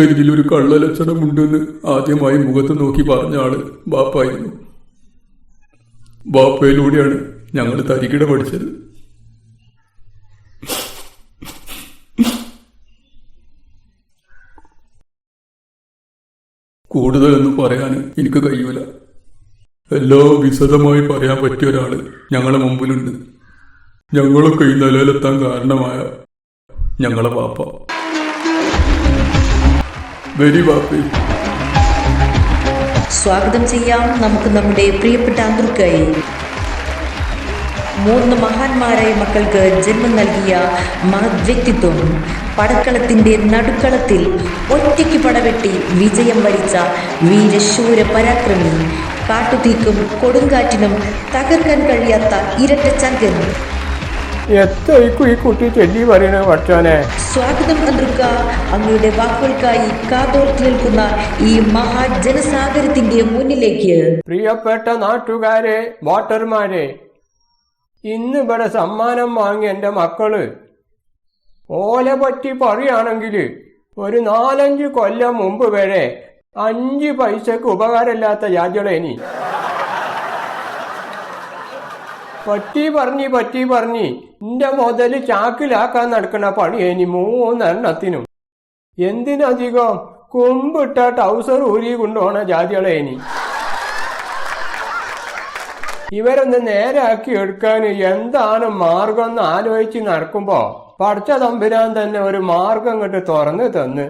എന്നിലൊരു കള്ളലക്ഷണമുണ്ടെന്ന് ആദ്യമായി മുഖത്ത് നോക്കി പറഞ്ഞ ആൾ ബാപ്പായിരുന്നു. ബാപ്പയിലൂടെയാണ് ഞങ്ങൾ തരികിട പഠിച്ചത്. കൂടുതലൊന്നും പറയാൻ എനിക്ക് കഴിയൂല. എല്ലാം വിശദമായി പറയാൻ പറ്റിയ ഒരാൾ ഞങ്ങളെ മുമ്പിലുണ്ട്. ഞങ്ങളൊക്കെ ഈ നിലയിലെത്താൻ കാരണമായ ഞങ്ങളെ ബാപ്പ. വെരി ഹാപ്പി സ്വാഗതം ചെയ്യാം നമുക്ക് നമ്മുടെ പ്രിയപ്പെട്ട അന്തർക്കായി മൂന്ന് മഹാന്മാരായ മക്കൾക്ക് ജന്മം നൽകിയ മഹത് വ്യക്തിത്വം പടക്കളത്തിന്റെ നടുക്കളത്തിൽ ഒറ്റയ്ക്ക് പടവെട്ടി വിജയം വരിച്ച വീരശൂര പരാക്രമി. കാട്ടുതീക്കും കൊടുങ്കാറ്റിനും തകർക്കാൻ കഴിയാത്ത ഇരട്ടച്ചങ്കൻ എത്രയ്ക്കും ഈ കുട്ടി ചെല്ലി പറയണ പഠിച്ചോനെ സ്വാഗതം അന്തൃക്ക അങ്ങയുടെ വാക്കുകൾക്കായി കാതോർത്ത് നിൽക്കുന്ന ഈ മഹാജനസാഗരത്തിന്റെ മുന്നിലേക്ക്. പ്രിയപ്പെട്ട നാട്ടുകാരെ വോട്ടർമാരെ ഇന്ന് ഇവിടെ സമ്മാനം വാങ്ങിയ എന്റെ മക്കൾ. ഓലെ പറ്റി പറയുകയാണെങ്കിൽ ഒരു നാലഞ്ച് കൊല്ലം മുമ്പ് വരെ അഞ്ച് പൈസക്ക് ഉപകാരമില്ലാത്ത യാചകളേനി പറ്റി പറഞ്ഞ് പറ്റി പറഞ്ഞ്. എന്റെ മുതൽ ചാക്കിലാക്കാൻ നടക്കണ പണിയേനി മൂന്നെണ്ണത്തിനും. എന്തിനധികം? കൊമ്പിട്ട ടൗസർ ഊരി കൊണ്ടുപോണ ജാതികളേനി ഇവരൊന്ന് നേരാക്കി എടുക്കാൻ എന്താണ് മാർഗം എന്ന് ആലോചിച്ച് നടക്കുമ്പോ പഠിച്ച തമ്പുരാൻ തന്നെ ഒരു മാർഗം കണ്ട് തുറന്നു തന്ന്.